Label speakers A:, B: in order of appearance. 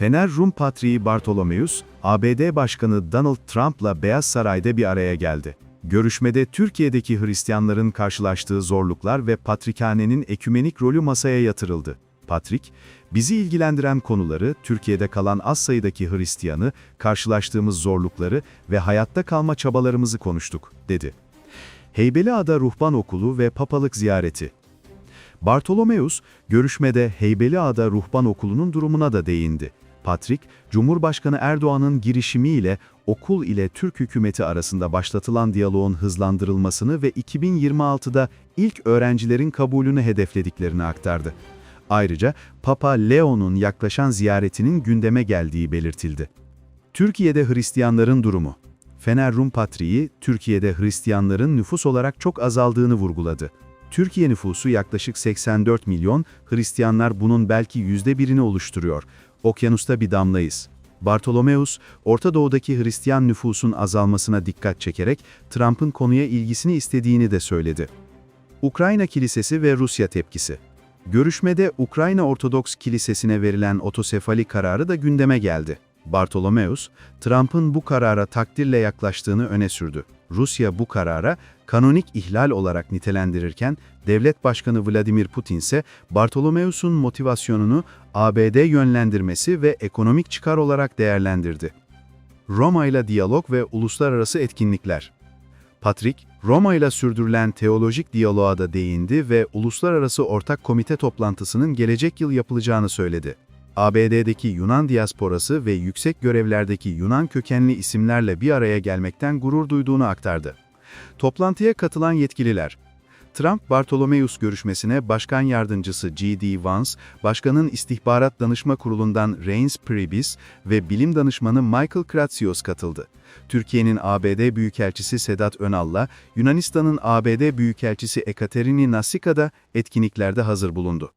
A: Fener Rum Patriği Bartolomeus, ABD Başkanı Donald Trump'la Beyaz Saray'da bir araya geldi. Görüşmede Türkiye'deki Hristiyanların karşılaştığı zorluklar ve Patrikhane'nin ekümenik rolü masaya yatırıldı. Patrik, bizi ilgilendiren konuları, Türkiye'de kalan az sayıdaki Hristiyanı, karşılaştığımız zorlukları ve hayatta kalma çabalarımızı konuştuk, dedi. Heybeliada Ruhban Okulu ve Papalık Ziyareti Bartolomeus, görüşmede Heybeliada Ruhban Okulu'nun durumuna da değindi. Patrick, Cumhurbaşkanı Erdoğan'ın girişimiyle okul ile Türk hükümeti arasında başlatılan diyaloğun hızlandırılmasını ve 2026'da ilk öğrencilerin kabulünü hedeflediklerini aktardı. Ayrıca Papa Leo'nun yaklaşan ziyaretinin gündeme geldiği belirtildi. Türkiye'de Hristiyanların durumu Fener Rum Patriği, Türkiye'de Hristiyanların nüfus olarak çok azaldığını vurguladı. Türkiye nüfusu yaklaşık 84 milyon, Hristiyanlar bunun belki yüzde birini oluşturuyor. Okyanusta bir damlayız. Bartolomeus, Orta Doğu'daki Hristiyan nüfusun azalmasına dikkat çekerek Trump'ın konuya ilgisini istediğini de söyledi. Ukrayna Kilisesi ve Rusya tepkisi Görüşmede Ukrayna Ortodoks Kilisesi'ne verilen otosefali kararı da gündeme geldi. Bartolomeus, Trump'ın bu karara takdirle yaklaştığını öne sürdü. Rusya bu karara kanonik ihlal olarak nitelendirirken, Devlet Başkanı Vladimir Putin ise Bartolomeus'un motivasyonunu ABD yönlendirmesi ve ekonomik çıkar olarak değerlendirdi. Roma ile diyalog ve uluslararası etkinlikler Patrick, Roma ile sürdürülen teolojik diyaloğa da değindi ve uluslararası ortak komite toplantısının gelecek yıl yapılacağını söyledi. ABD'deki Yunan diasporası ve yüksek görevlerdeki Yunan kökenli isimlerle bir araya gelmekten gurur duyduğunu aktardı. Toplantıya katılan yetkililer, Trump Bartolomeus görüşmesine Başkan Yardımcısı G.D. Vance, Başkanın İstihbarat Danışma Kurulu'ndan Reince Priebus ve Bilim Danışmanı Michael Kratsios katıldı. Türkiye'nin ABD Büyükelçisi Sedat Önal'la Yunanistan'ın ABD Büyükelçisi Ekaterini Nassika da etkinliklerde hazır bulundu.